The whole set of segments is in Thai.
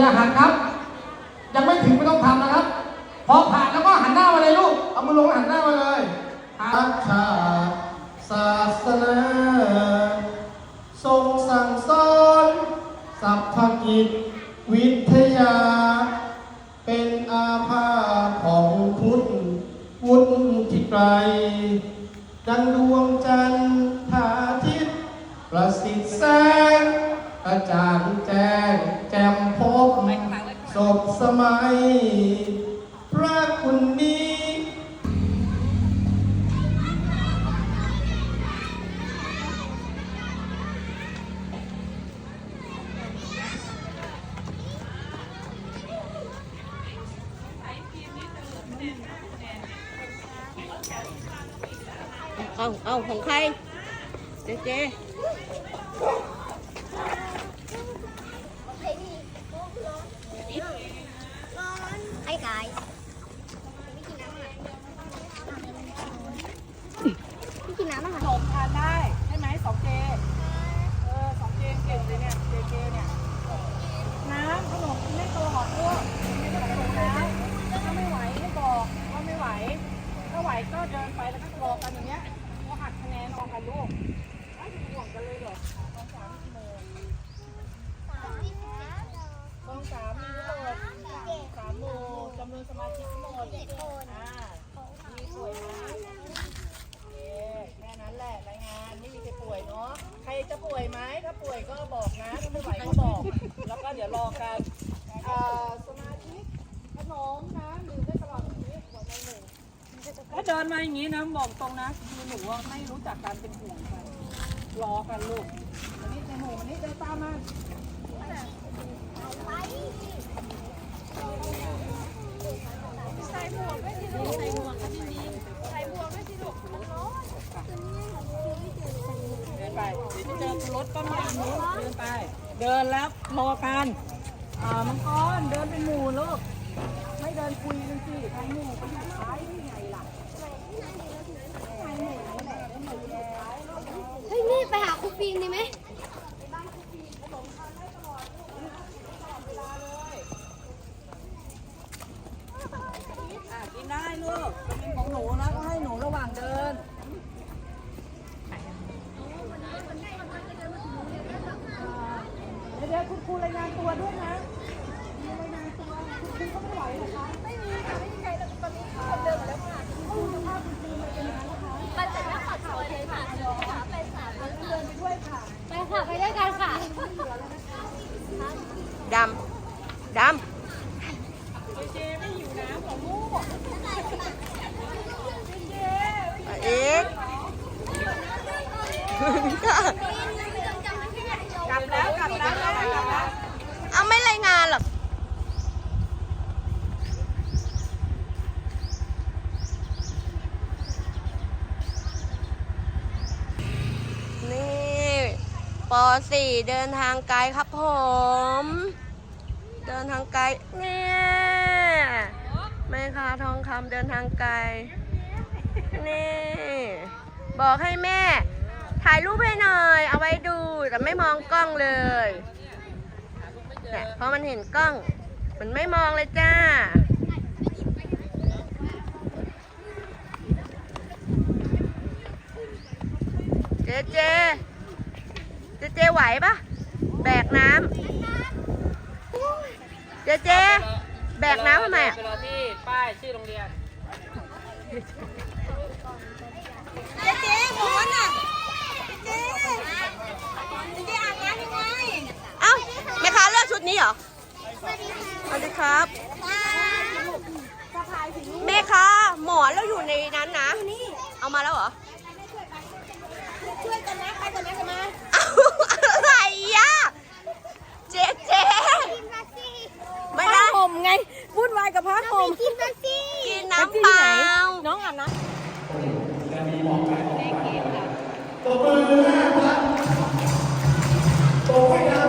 ย่าหันครับ อบสมัย พระคุณนี้ เอาเอาของใคร เจเจ ไอ้กายพี่กินน้ำอะ ขนมทานได้ใช่ไหมสองเจ เออสองเจเก่งเลยเนี่ยเจเจเนี่ย น้ำขนมไม่โตหอดอ้วกไม่ต้องโตแล้วถ้าไม่ไหวให้บอกว่าไม่ไหว ถ้าไหวก็เดินไปแล้วก็รอกันอย่างเงี้ยพอหักคะแนนออกกันลูกไม่เป็นห่วงกันเลยเหรอต้องสามชั่วโมงต้องสามมีทั้งหมดสามหมู่จำนวนสมาชิกทั้งหมดอ่ามีสวยนะ โอเคแค่นั้นแหละรายงานไม่มีใครป่วยเนาะใครจะป่วยไหมถ้าป่วยก็บอกนะถ้าไม่ไหวก็บอก แล้วก็เดี๋ยวรอกันอ่าสมาชิกขนมน้ำดื่มได้ตลอดชีวิตหัวใจหนึ่งถ้าเดินมา อย่างนี้นะบอกตรงนะคือหนูว่าไม่รู้จักการเป็นห่วงกันรอกันลูกวันนี้ในหนูวันนี้เดินตามมาใส่หมวกไม่สิลูกใส่หมวกก็ดีใส่หมวกไม่สิลูกมันร้อนเดินไปเดี๋ยวจะเจอรถต้นไม้นู้นเดินไป เดินแล้วรอกันอ่ามังกรเดินเป็นหมู่ลูกไม่เดินคุยกันสิทางหมู่ไปอยู่ท้ายนี่ไงล่ะ เฮ้ยนี่ไป หาครูฟิล์มดีไหม อะกินได้ลูกเป็นของหนูนะก็ให้หนูระหว่างเดิน เดี๋ยวเดี๋ยวคุณครูรายงานตัวด้วยนะมีรายงานตัวคุณครูก็ไม่ไหวนะคะ ไม่มีค่ะไม่มีใครเลยตอนนี้คนเดินมาแล้วค่ะคุณครูสภาพคุณครูมาเป็นยังไงนะคะ มันจะไม่ขอโทษเลยค่ะไปสาม เดินไปด้วยค่ะ ไปค่ะ ไปด้วยกันค่ะ ดำ ดำ เจไม่หิวน้ำของลูก เอ็ก กลับแล้วกลับแล้วกลับแล้ว เอาไม่รายงานหรอก นี่ป .4 เดินทางไกลครับผม เดินทางไกลเนี่ยแม่ค้าทองคำเดินทางไกลนี่บอกให้แม่ ถ่ายรูปให้หน่อย เอาไว้ดูแต่ไม่มองกล้องเลยเนี่ยเพราะมันเห็นกล้อง มันไม่มองเลยจ้าเจเจ เจไหวปะแบกน้ำเจเจ แบกน้ำทำไมอะที่ป้ายชื่อโรงเรียน เจเจหมอนอะเจเจ๊เอาบน้ำยังไงเอ้าแม่ค้าเลือกชุดนี้เหรอสวัสดีครับแม่ค้าหมอนเราอยู่ในนั้นนะ เอามาแล้วเหรอ ช่วยกันนะไปกันนะกันมา มไงวุ่นวายกับผ้าห่มกินมาสิกินน้ำเปล่าน้องอาบน้ำตบมือห้าพันตบให้ได้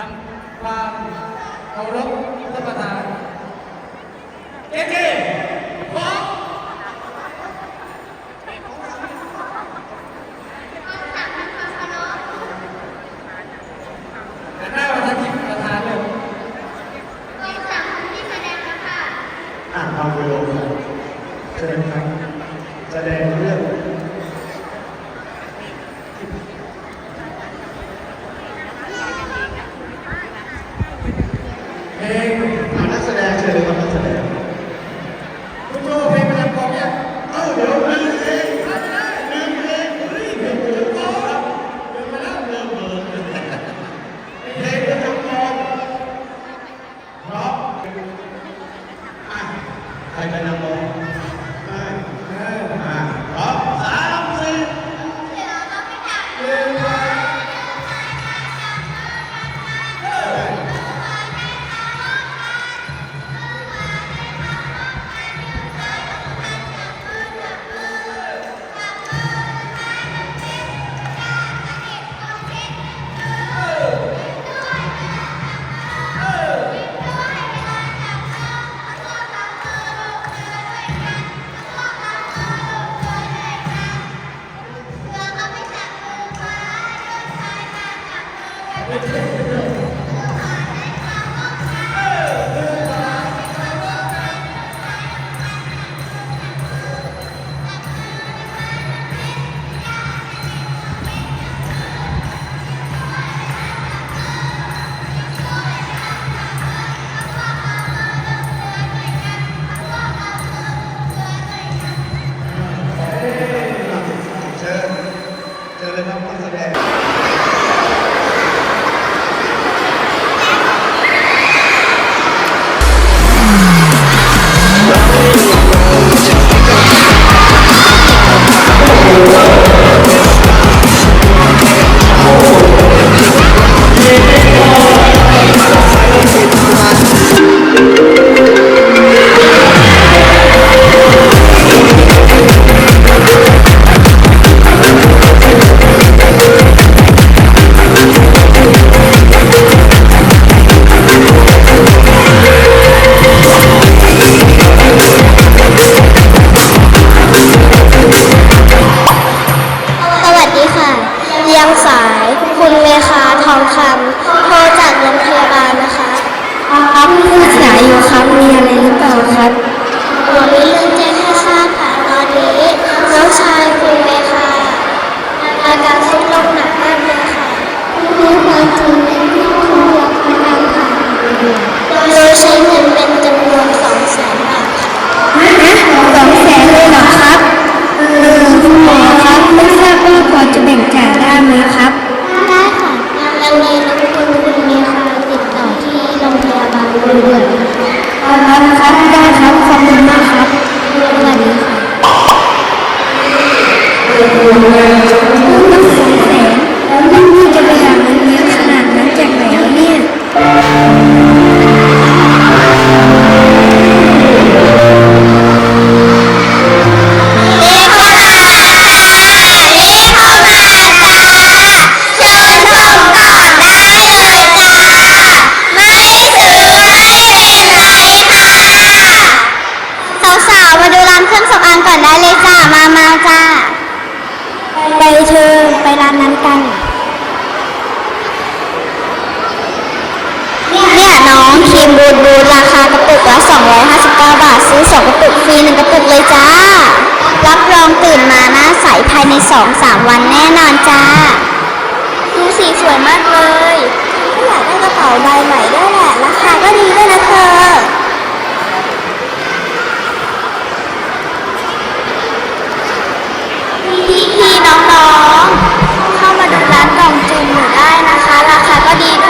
ทำความเคารพท่านประธานเจ๊ โดยใช้เงินเป็นจำนวนสองแสนบาทสองแสนเลยเหรอครับคุณหมอครับไม่ทราบว่าพอจะแบ่งจ่าได้ไหมครับ ได้ค่ะกรณีรบกวนคุณมีค่ะติดต่อที่โรงพยาบาลบรีรัมย์ครัครับได้ครับขอบคุณมากครับสวัดีค่ะ สองสามวันแน่นอนจ้า ดูสีสวยมากเลยก็อยากได้กระเป๋าใบใหม่ด้วยแหละ ราคาก็ดีด้วยนะเธอ พี่พี่ๆน้องๆ เข้ามาดูร้านกล่องจุนหนูได้นะคะ ราคาก็ดีด้วย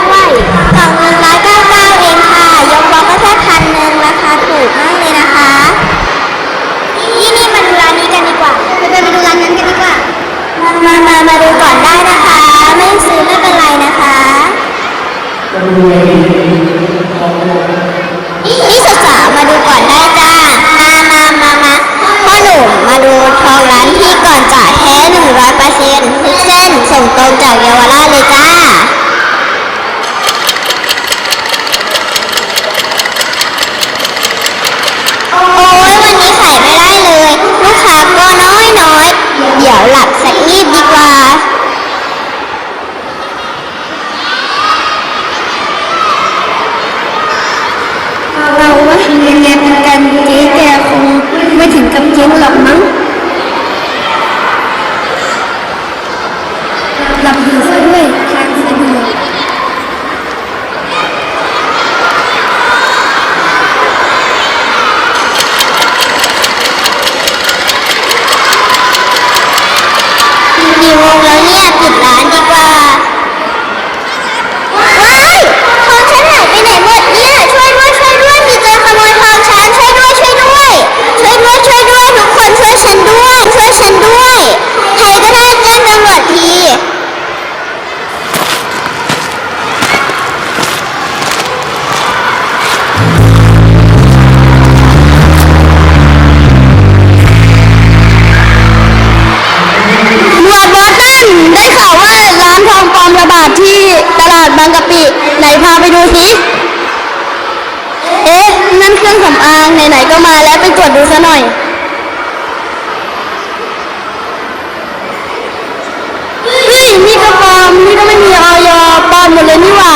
ไหนพาไปดูสิ เอ๊ะ นั่นเครื่องสำอางไหนๆก็มาแล้วไปตรวจดูซะหน่อยเฮ้ยนี่ก็ปลอมนี่ก็ไม่มีออยปลอมหมดเลยนี่หว่า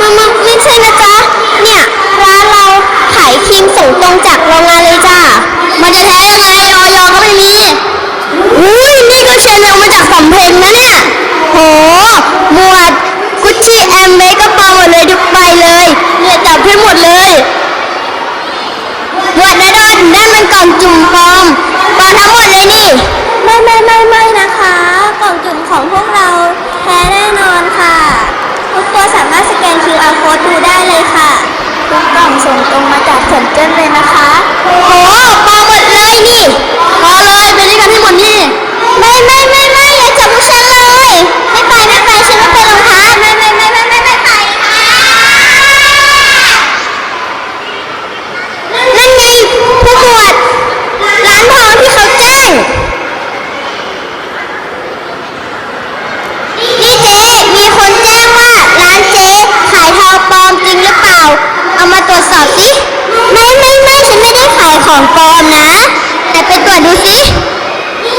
มันมันไม่ใช่นะจ๊ะ เนี่ยร้านเราขายครีมส่งตรงจากโรงงานเลยจ้ามันจะแท้ยังไงออยก็ไม่มีอุ้ยนี่ก็เชียร์เร็วมาจากสำเพ็งนะเนี่ย โห หมวด กุชชี่แอมเมก็ปลอมหมดเลยทุกใบเลยเนี่ยจับให้หมดเลยหมวดนดอนนั่นมันกล่องจุ่มปลอมปลอมทั้งหมดเลยนี่ ไม่ไม่ไม่ไม่นะคะ กล่องจุ่มของพวกเราแท้แน่นอนค่ะ ทุกตัวสามารถสแกน QR code ดูได้เลยค่ะทุกกล่องส่งตรงมาจากเฉินเจิ้นเลยนะคะโอ้โหปลอมหมดเลยนี่พอเลยไปด้วยกันให้หมดนี่ ไม่ไม่ไม่ไม่อย่าจับพวกฉันเลย ไม่ไปไม่ไปฉันไม่ไปโรงพักไม่ไม่ไม่ไม่ไม่ไม่ไปค่ะนั่นไงผู้หมวดร้านทองที่เขาแจ้ง นี่เจ๊ มีคนแจ้งว่าร้านเจ๊ขายทองปลอมจริงหรือเปล่า เอามาตรวจสอบสิ ไม่ไม่ไม่ฉันไม่ได้ ของปลอมนะ แต่ไปตรวจดูสิ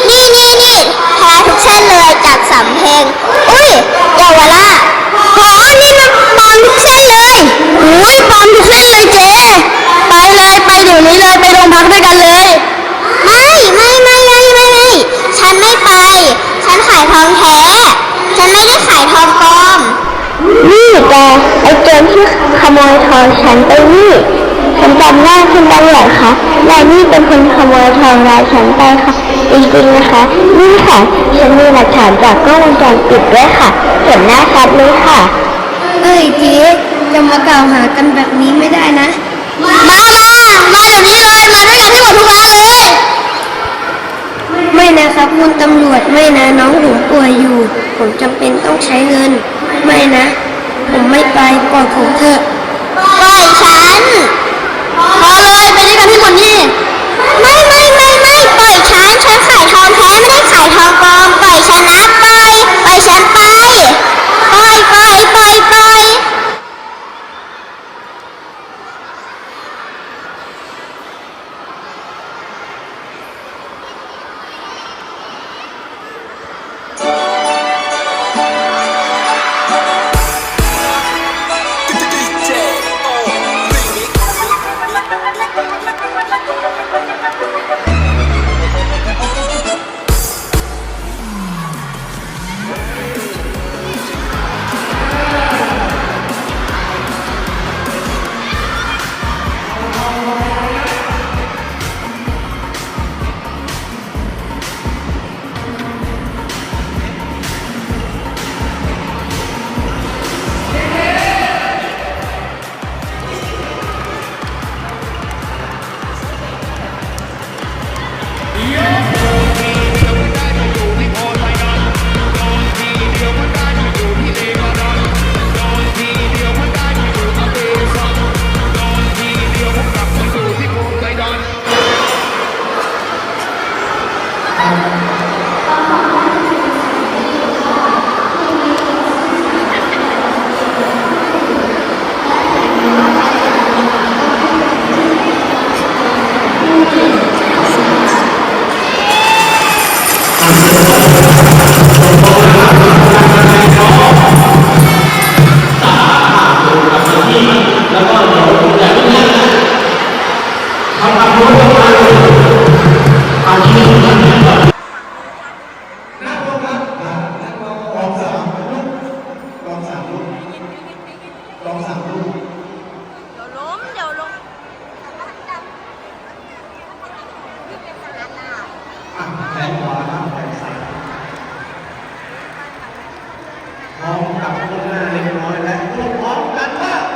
นี่นี่นี่แท้ทุกเส้นเลยจากสำเพ็ง อุ้ยเยาวราชโหนี่มันปลอมทุกเส้นเลยอุ้ยปลอมทุกเส้นเลยเจ๊ไปเลยไปเดี๋ยวนี้เลยไปโรงพักด้วยกันเลย ไม่ไม่ไม่ไม่ไม่ไม่ ฉันไม่ไป ฉันขายทองแท้ ฉันไม่ได้ขายทองปลอม นี่แกไอ้โจรที่ขโมยทองฉันไปนี่ันจำได้คุณตำรวจคะนายนี่เป็นคนขโมยทองรายฉันไปค่ะจริงๆนะคะ นี่ค่ะ ฉันมีหลักฐานจากกล้องวงจรปิดด้วยค่ะ เห็นหน้าชัดเลยค่ะ เอ้ยเจ๊จะมากล่าวหากันแบบนี้ไม่ได้นะ มา มามเดี๋ยวนี้เลย มาด้วยกันที่หมดทุกร้านเลย ไม่นะครับคุณตำรวจไม่นะน้องผมป่วยอยู่ ผมจำเป็นต้องใช้เงิน ไม่นะ ผมไม่ไปปล่อยผมเถอะปล่อยฉัน ฉันขายทองแท้ไม่ได้ขายทองปลอมปล่อยฉันนะ ก้าวข้าหน้าเล็กน้อยและลูกออกกันว่า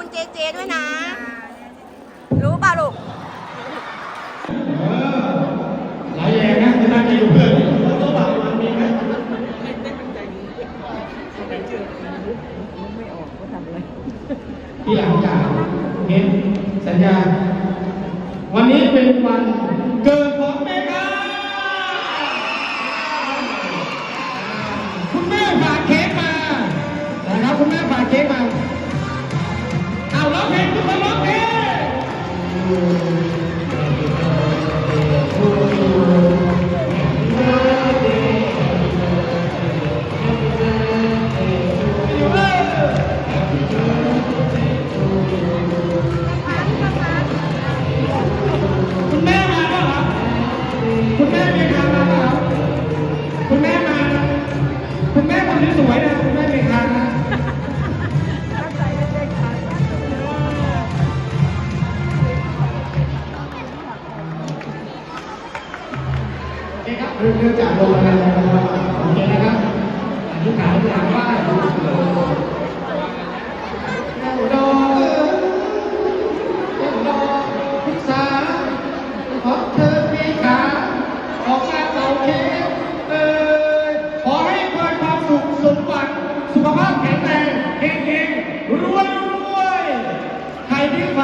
คุณเจเจด้วยนะ รู้ป่ะลูกหลายแยงนะจะนั่งกินเพื่อนตัวบ่มันมีไหมที่หลังจากเห็นสัญญา วันนี้เป็นวัน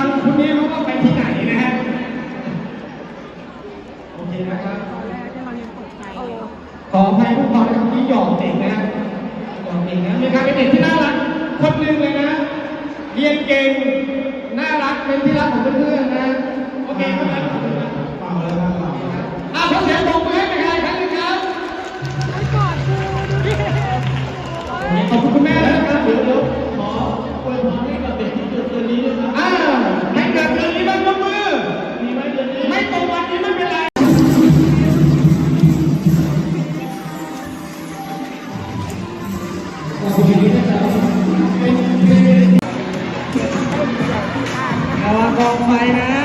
ฟังคนนี้เขาว่าไปที่ไหนนะฮะ โอเคนะครับขออภัยพวกเรานะครับที่หยอกเด็กนะฮะหยอกเด็กนะมีใครเป็นเด็กที่น่ารักคนหนึ่งเลยนะ เรียนเก่ง น่ารัก เป็นที่รักของเพื่อนๆนะ โอเคครับฟังแล้วครับอะขอเสียงปรบมือให้ใครครับนึงครับขอบคุณ ระวังกองไฟนะ